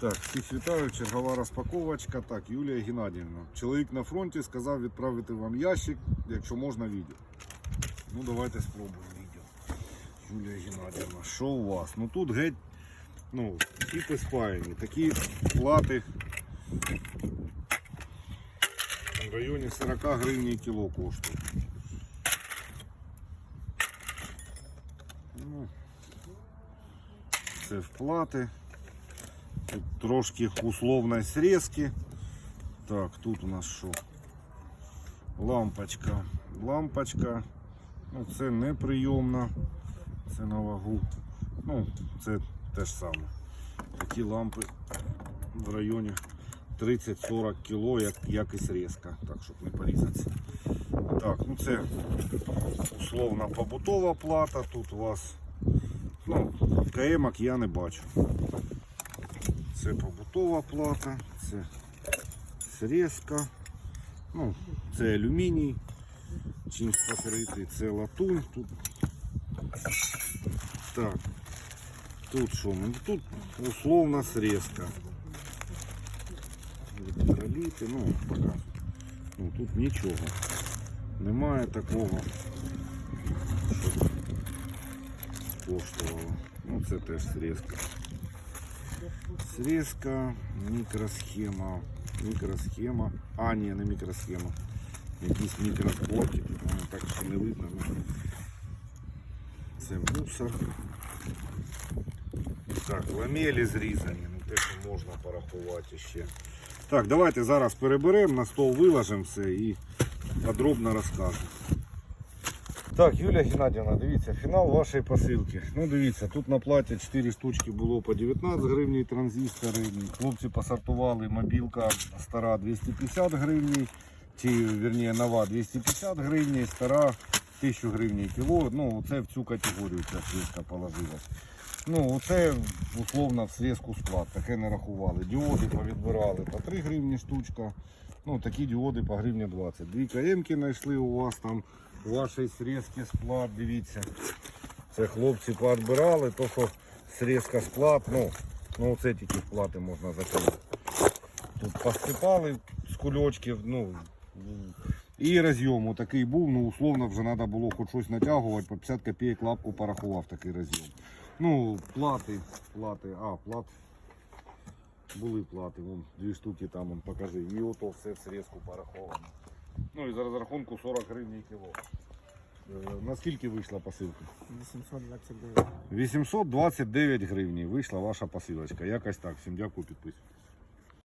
Так, всіх вітаю, чергова розпаковочка. Так, Юлія Геннадіївна. Чоловік на фронті сказав відправити вам ящик, якщо можна відео. Ну давайте спробуємо відео. Юлія Геннадіївна, що у вас? Ну тут геть, ну, типи спаяні, такі плати в районі 40 гривень кіло коштують. Ну, це вплати. Тут трошки условної срезки. Так, тут у нас що? Лампочка. Лампочка. Ну, це неприйомна. Це на вагу. Ну, це те ж саме. Такі лампи в районі 30-40 кг, як, як і срезка. Так, щоб не порізатися. Так, ну це условно побутова плата. Тут у вас ну, КМок я не бачу. Це побутова плата, це срезка, ну, це алюміній, чимось покритий, це латунь. Тут, так, тут що? Ну, тут условна срезка. Електроліти, ну, пока. Ну, тут нічого. Немає такого, щоб коштувало. Ну, це теж срезка. Срезка, мікросхема, мікросхема. А, ні, не мікросхема. Якісь мікроскопки. Ну, так що не видно. ну. Це мусор. Так, ламелі зрізані, ну те, що можна порахувати ще. Так, давайте зараз переберемо, на стол виложимо все і подробно розкажемо. Так, Юлія Геннадівна, дивіться, фінал вашої посилки. Ну дивіться, тут на платі 4 штучки було по 19 гривень транзистори. Хлопці посортували, мобілка стара 250 гривень, чи вірніше нова 250 гривень, стара 1000 гривень кіло. Ну, це в цю категорію ця свічка положилась. Ну, оце условно в срезку склад, таке не рахували. Діоди повідбирали по 3 гривні штучка. Ну, такі діоди по гривні 20. Дві КМки знайшли у вас там у вашій срезки склад, дивіться. Це хлопці поотбирали, то що срезка склад, ну, ну це тільки вплати можна закрити. Тут посипали з кульочків, ну, і розйом такий був, ну условно вже треба було хоч щось натягувати, по 50 копійок лапку порахував такий розйом. Ну, плати, плати, а, плат. Були плати, вон дві штуки там, вон, покажи. І ото все в срезку пораховано. Ну і за розрахунку 40 гривень кіло. Е, Наскільки вийшла посилка? 829. 829 гривень вийшла ваша посилочка. Якось так. Всім дякую, підписуйтесь.